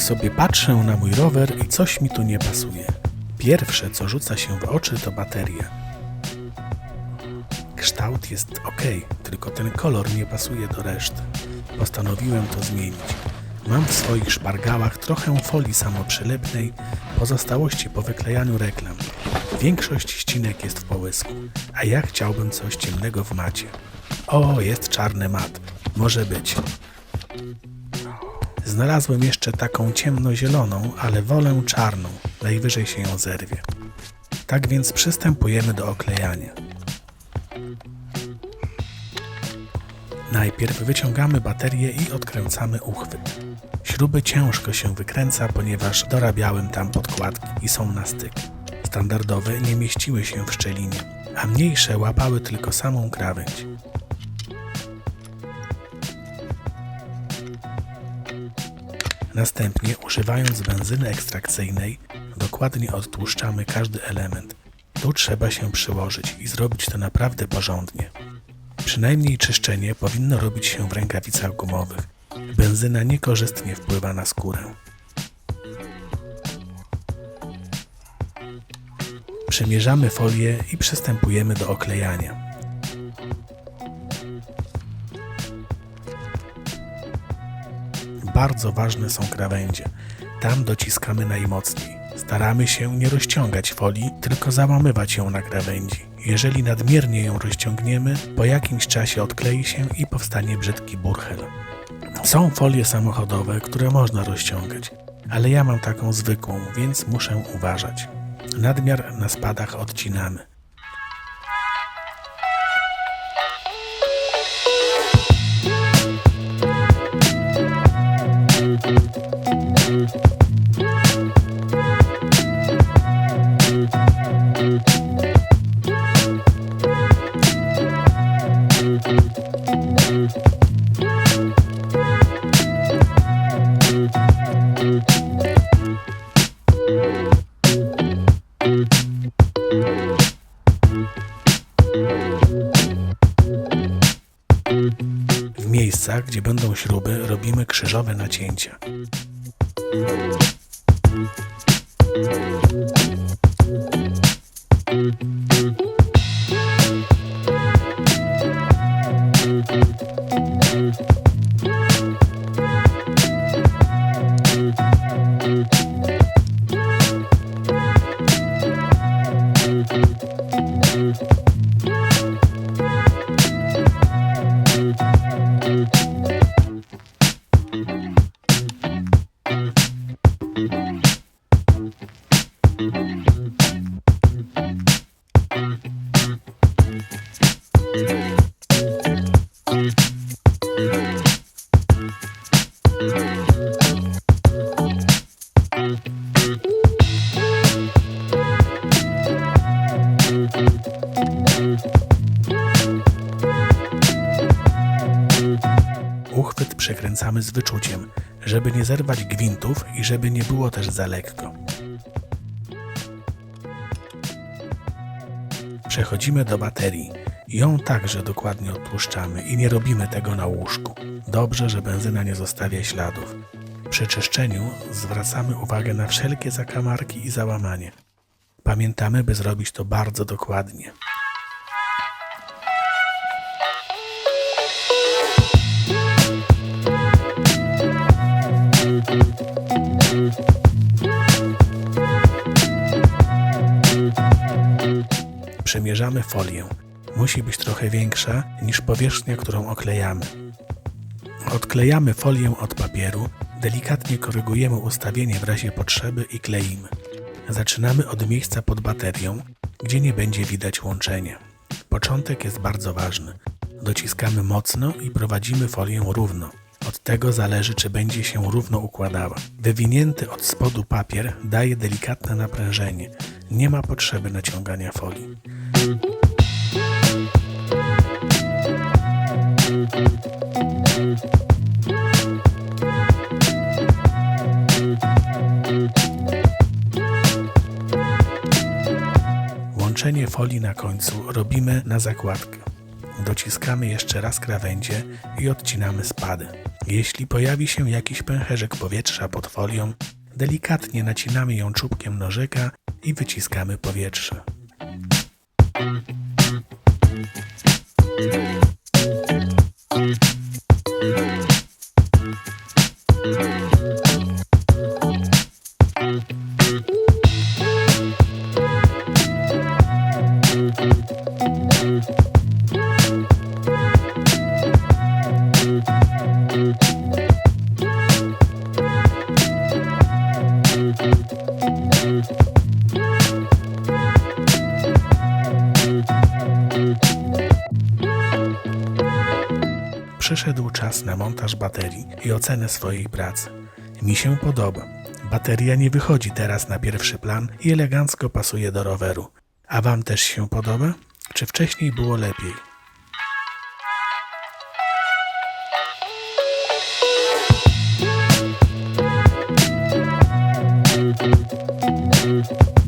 Tak sobie patrzę na mój rower i coś mi tu nie pasuje. Pierwsze, co rzuca się w oczy, to bateria. Kształt jest ok, tylko ten kolor nie pasuje do reszty. Postanowiłem to zmienić. Mam w swoich szpargałach trochę folii samoprzylepnej, pozostałości po wyklejaniu reklam. Większość ścinek jest w połysku, a ja chciałbym coś ciemnego w macie. O, jest czarny mat. Może być. Znalazłem jeszcze taką ciemnozieloną, ale wolę czarną. Najwyżej się ją zerwie. Tak więc przystępujemy do oklejania. Najpierw wyciągamy baterię i odkręcamy uchwyt. Śruby ciężko się wykręca, ponieważ dorabiałem tam podkładki i są na styk. Standardowe nie mieściły się w szczelinie, a mniejsze łapały tylko samą krawędź. Następnie, używając benzyny ekstrakcyjnej, dokładnie odtłuszczamy każdy element. Tu trzeba się przyłożyć i zrobić to naprawdę porządnie. Przynajmniej czyszczenie powinno robić się w rękawicach gumowych. Benzyna niekorzystnie wpływa na skórę. Przymierzamy folię i przystępujemy do oklejania. Bardzo ważne są krawędzie. Tam dociskamy najmocniej. Staramy się nie rozciągać folii, tylko załamywać ją na krawędzi. Jeżeli nadmiernie ją rozciągniemy, po jakimś czasie odklei się i powstanie brzydki burchel. Są folie samochodowe, które można rozciągać, ale ja mam taką zwykłą, więc muszę uważać. Nadmiar na spadach odcinamy. Miejscach, gdzie będą śruby, robimy krzyżowe nacięcia. Przekręcamy z wyczuciem, żeby nie zerwać gwintów i żeby nie było też za lekko. Przechodzimy do baterii. Ją także dokładnie odtłuszczamy i nie robimy tego na łóżku. Dobrze, że benzyna nie zostawia śladów. Przy czyszczeniu zwracamy uwagę na wszelkie zakamarki i załamanie. Pamiętamy, by zrobić to bardzo dokładnie. Przemierzamy folię. Musi być trochę większa niż powierzchnia, którą oklejamy. Odklejamy folię od papieru, delikatnie korygujemy ustawienie w razie potrzeby i kleimy. Zaczynamy od miejsca pod baterią, gdzie nie będzie widać łączenia. Początek jest bardzo ważny. Dociskamy mocno i prowadzimy folię równo. Od tego zależy, czy będzie się równo układała. Wywinięty od spodu papier daje delikatne naprężenie. Nie ma potrzeby naciągania folii. Łączenie folii na końcu robimy na zakładkę. Dociskamy jeszcze raz krawędzie i odcinamy spady. Jeśli pojawi się jakiś pęcherzyk powietrza pod folią, delikatnie nacinamy ją czubkiem nożyka i wyciskamy powietrze. Przyszedł czas na montaż baterii i ocenę swojej pracy. Mi się podoba. Bateria nie wychodzi teraz na pierwszy plan i elegancko pasuje do roweru. A Wam też się podoba? Czy wcześniej było lepiej? Tschüss.